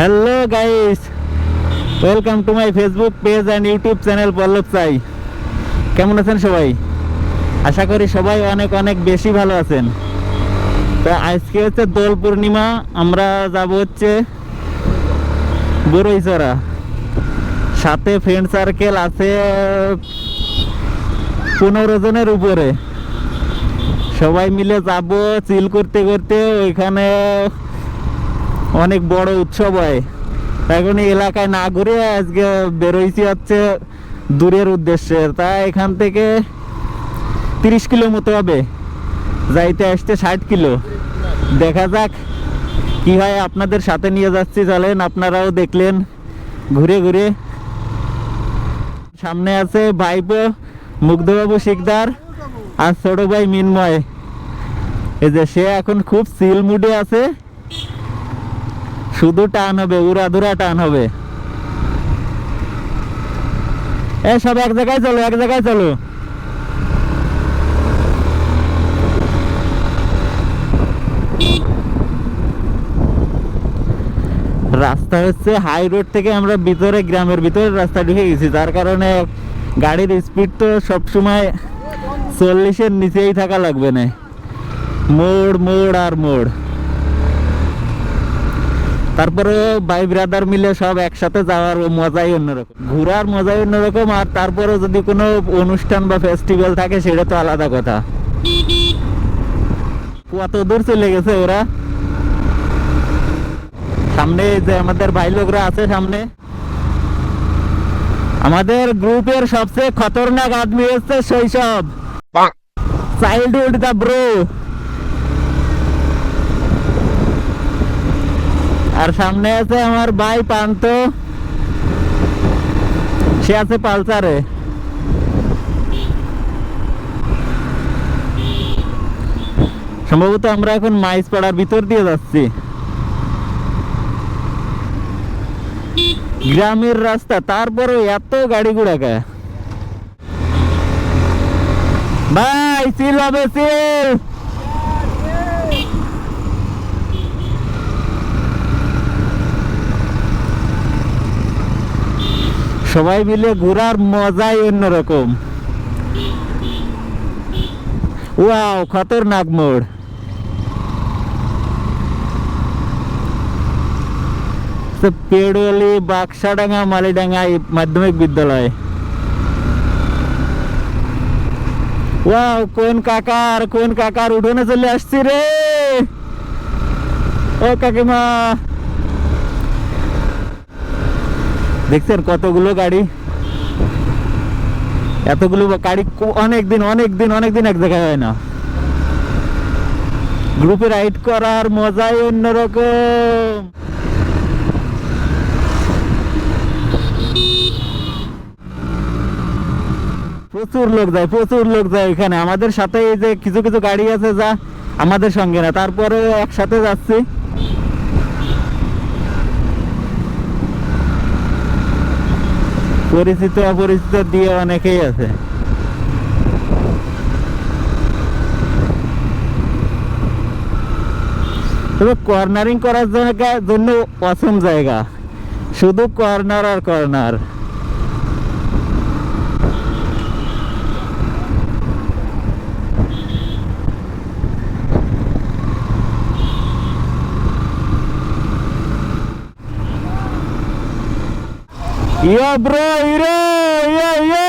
Hello guys welcome to my Facebook page and YouTube channel Pallab Sai কেমন আছেন সবাই? আশা করি সবাই অনেক অনেক বেশি ভালো আছেন। তো আজকে হচ্ছে দোল পূর্ণিমা, আমরা যাব হচ্ছে বড়ইচড়া সাথে ফ্রেন্ড সার্কেল আছে পনেরো জনের উপরে। সবাই মিলে যাব চিল করতে করতে ওইখানে অনেক বড় উৎসব হয়। এখন এলাকায় না ঘুরে আজকে বেরোইছি হচ্ছে দূরের উদ্দেশ্যে। তা এখান থেকে তিরিশ কিলো মতো হবে। যাইতে আসতে ষাট কিলো। দেখা যাক কি হয়, আপনাদের সাথে নিয়ে যাচ্ছি। চলেন, আপনারাও দেখলেন ঘুরে ঘুরে। সামনে আছে ভাইপো, মুগ্ধবাবু শিকদার আর ছোট ভাই মিনময়। এই যে সে এখন খুব সিল মুডে আছে। শুধু টান হবে উড়াধুরা টান হবে। এ, সব এক জায়গায় চলো, এক জায়গায় চলো। রাস্তা হচ্ছে হাই রোড থেকে আমরা ভিতরে, গ্রামের ভিতরে রাস্তা ঢুকে গেছি। যার কারণে গাড়ির স্পিড তো সবসময় চল্লিশের নিচেই থাকা লাগবে না। মোড় মোড় আর মোড়। তারপরে ভাই ব্রাদার মিলে সব একসাথে যাওয়ার মজাই অন্যরকম। ঘোরার মজাই অন্যরকম আর তারপরে যদি কোনো অনুষ্ঠান বা ফেস্টিভ্যাল থাকে সেটা তো আলাদা কথা। কত দূর চলে গেছে ওরা? সামনে যে আমাদের ভাই লোকরা আছে সামনে। আমাদের গ্রুপের সবচেয়ে খতরনাক আদমি হচ্ছে শৈশব। চাইল্ডহুড দা ব্রো আর সামনে আছে আমার ভাই পান্ত। সে আছে পালসারে। সম্ভবত আমরা এখন মাইস পাড়ার ভিতর দিয়ে যাচ্ছি। গ্রামের রাস্তা তারপরে এত গাড়ি কে? ভাই সিল হবে সিল সবাই মিলে ঘোরার মজাই অন্যরকম। ওয়াও, খতরনাক মোড়। পেড়ুয়ালি বাক্সাডাঙ্গা, মালিডাঙ্গা মাধ্যমিক বিদ্যালয়। ওয়াও, কোন কাকার কোন কাকার উঠোনে চলে আসছি রে? ও কাকিমা। দেখছেন কতগুলো গাড়ি? এতগুলো গাড়ি অনেক দিন অনেক দিন অনেক দিন এক জায়গায় হয় না। গ্রুপে রাইড করার মজাই অন্যরকম। প্রচুর লোক যায়, প্রচুর লোক যায় এখানে। আমাদের সাথে এই যে কিছু কিছু গাড়ি আছে যা আমাদের সঙ্গে না, তারপরে একসাথে যাচ্ছি। পরিচিত অপরিচিত দিয়ে অনেকেই আছে। তবে কর্নারিং করার জন্য অসম জায়গা। শুধু কর্নার আর corner Yo bro, hero, yo. Yo.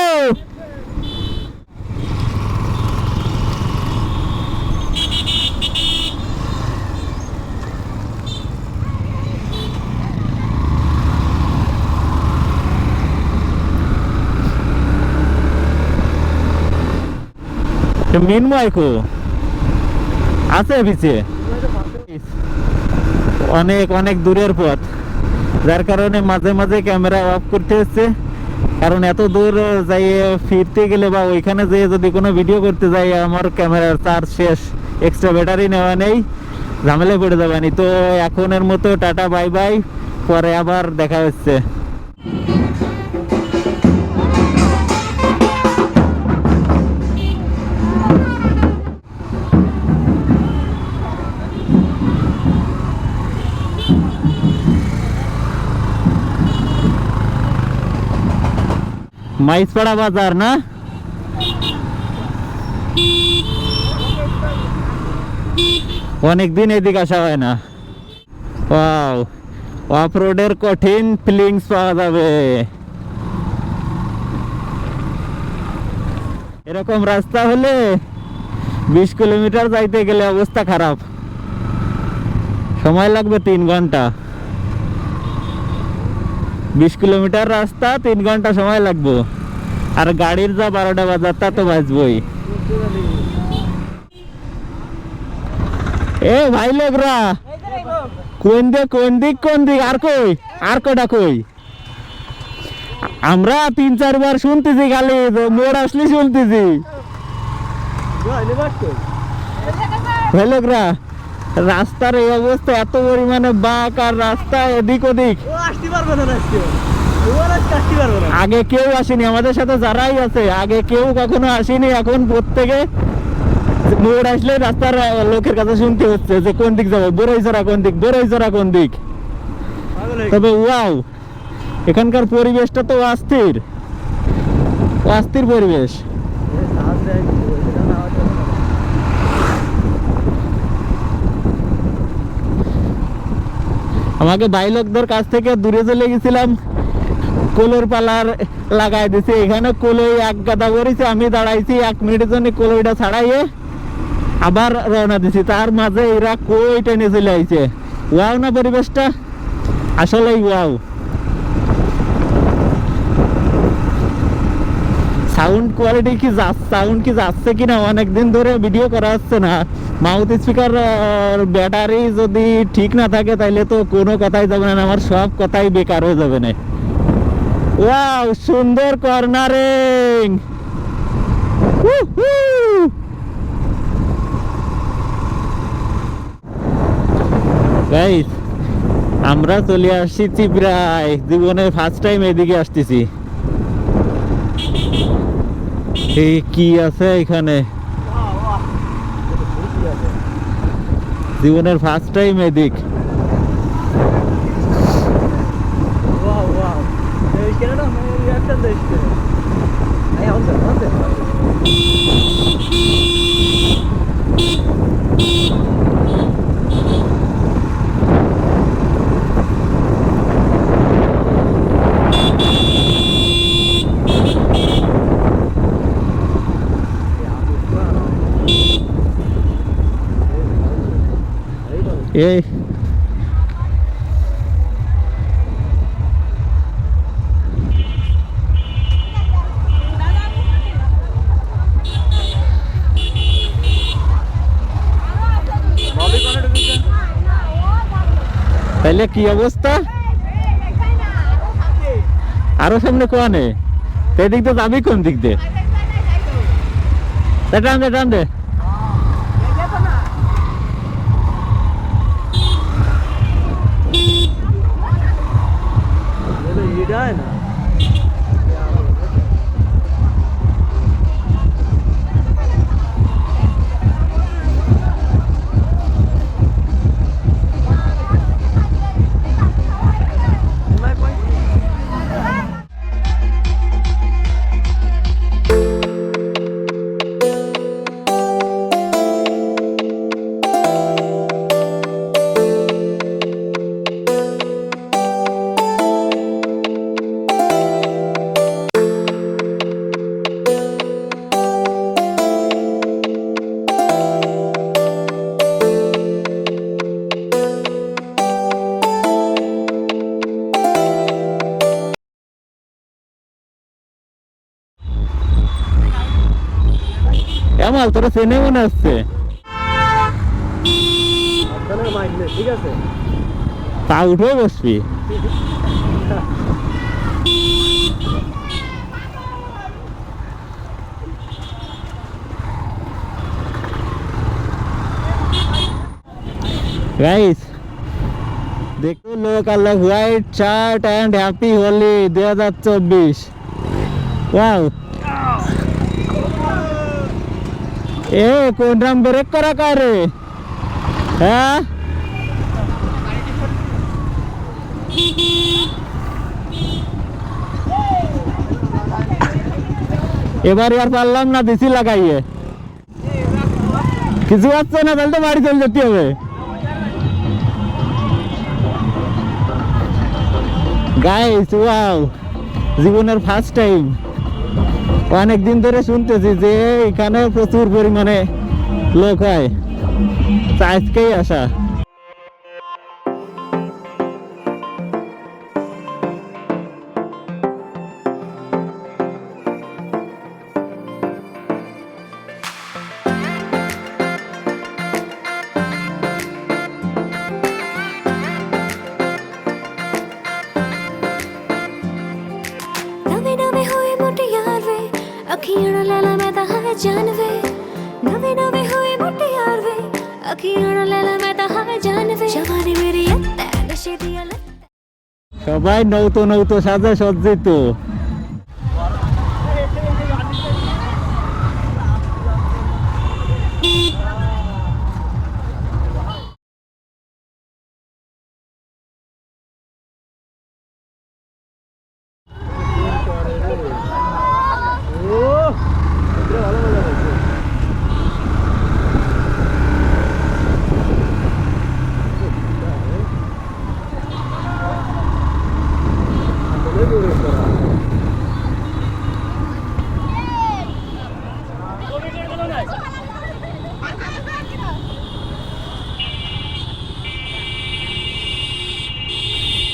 মিনময় কো আছে পিছিয়ে অনেক অনেক দূরের পথ যার কারণে মাঝে মাঝে ক্যামেরা অফ করতে হচ্ছে। কারণ এত দূর যাই ফিরতে গেলে বা ওইখানে যেয়ে যদি কোনো ভিডিও করতে যাই, আমার ক্যামেরার চার্জ শেষ। এক্সট্রা ব্যাটারি নেওয়া নেই। ঝামেলায় পড়ে যাবানি। তো এখনের মতো টাটা বাই বাই পরে আবার দেখা হচ্ছে। মাইসপাড়া বাজার, না? অনেকদিন এদিকে আসা হয় না। ওয়াও অফ রোডের কঠিন ফিলিংস পাওয়া যাবে। এরকম রাস্তা হলে বিশ কিলোমিটার যাইতে গেলে অবস্থা খারাপ। সময় লাগবে তিন ঘণ্টা। বিশ কিলোমিটার রাস্তা, তিন ঘণ্টা সময় লাগবো। আর গাড়ির যা বারোটা বাজার, তা তো বাজবই। এ ভাই লোকরা, কোন দিক কোন দিক কোন দিক, আর কই, আর কটা কই? আমরা তিন চারবার শুনতেছি খালি মোড় আসলে শুনতেছি। ভাই লোকরা, রাস্তার এই অবস্থা, এত পরিমাণে বাঁক আর রাস্তা এদিক ওদিক। পারবে না আজকে। আগে কেউ আসেনি আমাদের সাথে যারাই আছে আগে কেউ কখনো আসেনি এখন প্রত্যেকে মোড় আসলে রাস্তার লোকের কাছে শুনতে হচ্ছে যে কোন দিক যাবে বড়ইচড়া কোন দিক বড়ইচড়া কোন দিক? তবে ওয়াও এখানকার পরিবেশটা তো অস্থির। অস্থির পরিবেশ গেছে। এ, সাহায্য দেয়, এটা না হলে হবে না। আমাকে বাইলকদের কাছ থেকে দূরে চলে গেছিলাম। কোলোর পালার লাগাই দিছে। এখানে কোলোই এক গাদা করেছে, আমি দাঁড়াইছি এক মিনিটের জন্য কোলোইটা ছাড়াইয়ে আবার রওনা দিছি। তার মাঝে এরা কই টেনে চলে আইছে? ওয়াও না পরিবেশটা? আসলেই ওয়াও। সাউন্ড কোয়ালিটি কি সাউন্ড কি যাচ্ছে কিনা অনেকদিন ধরে ভিডিও করা হচ্ছে না। মাউথ স্পিকার ব্যাটারি যদি ঠিক না থাকে তাহলে তো কোনো কথাই যাবে না, আমার সব কথাই বেকার হয়ে যাবে না। ওয়াও সুন্দর কর্নারিং আমরা চলে আসছি প্রায় জীবনে ফার্স্ট টাইম এদিকে আসতেছি। এই কি আছে এখানে। জীবনের ফার্স্ট টাইম এদিক এই, তো। তাহলে কি অবস্থা? আরও সামনে কোয়ানে সেদিক দিয়ে যাবি কোন দিক দিয়ে? তা টান দে। এমাল তোরা চেনে মনে মাইন্ডে ঠিক আছে? তা উঠে বসবি। গাইস দেখো লোক আল্লাহ white shirt and happy Holi দুই হাজার চব্বিশ। ওয়াও এ, কোন রাম ব্রেক করা কারে হ্যাঁ? এবার আর পারলাম না, দিছি লাগাইয়ে। কিছু আসছে না, তাহলে তো বাড়ি চলে যেতে হবে। গাইস ওয়াও জীবনের ফার্স্ট টাইম অনেক দিন ধরে শুনতেছি যে এখানে প্রচুর পরিমাণে লোক হয়। আজকেই আসা। সবাই নৌতো নৌতো সাজে সজ্জিত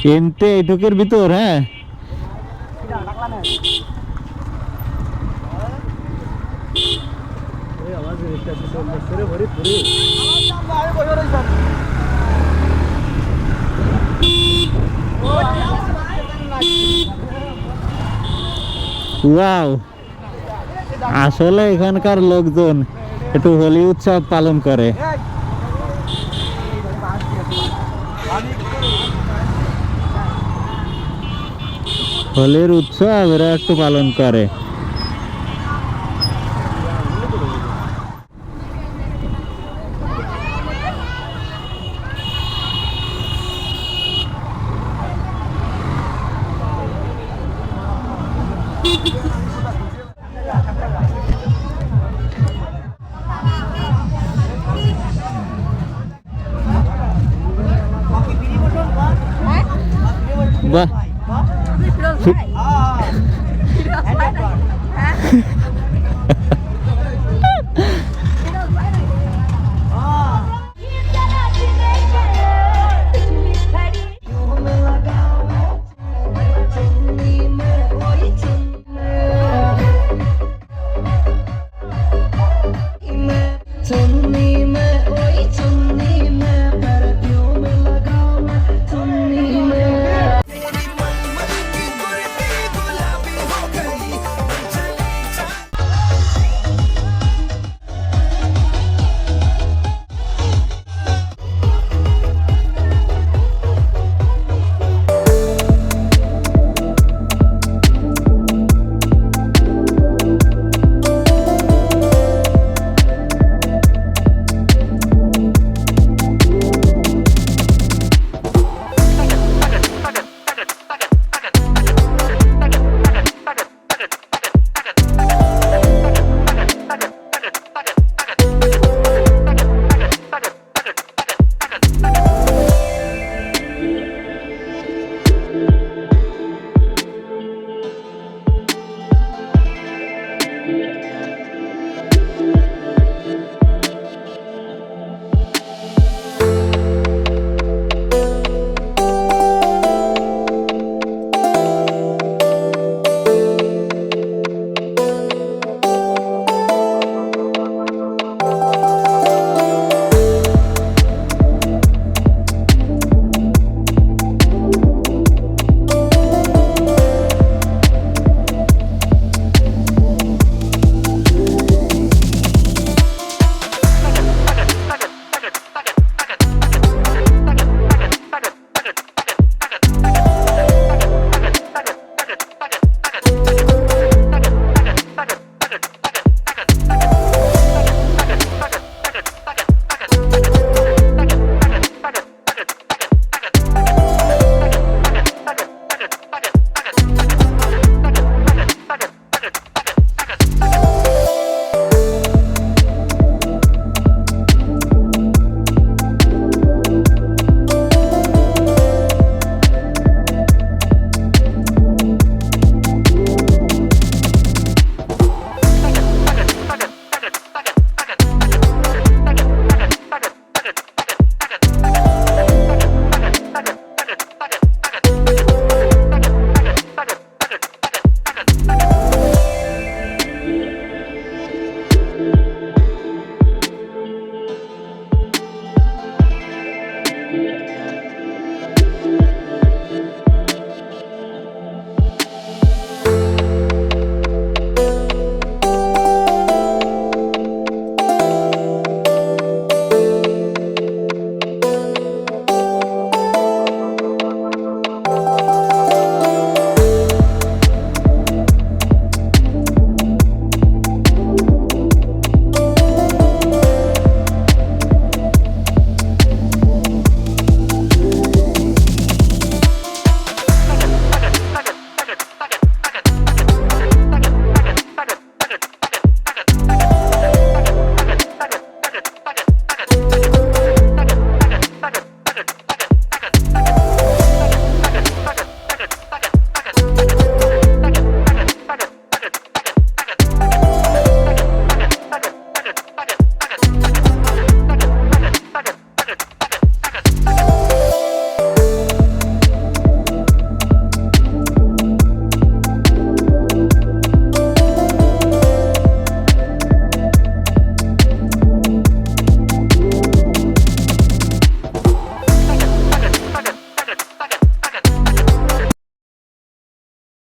এনতে এটুকের ভিতর হ্যাঁ? আসলে এখানকার লোকজন একটু হোলি উৎসব পালন করে। হোলির উৎসব এরা একটু পালন করে বাহ 아, 아.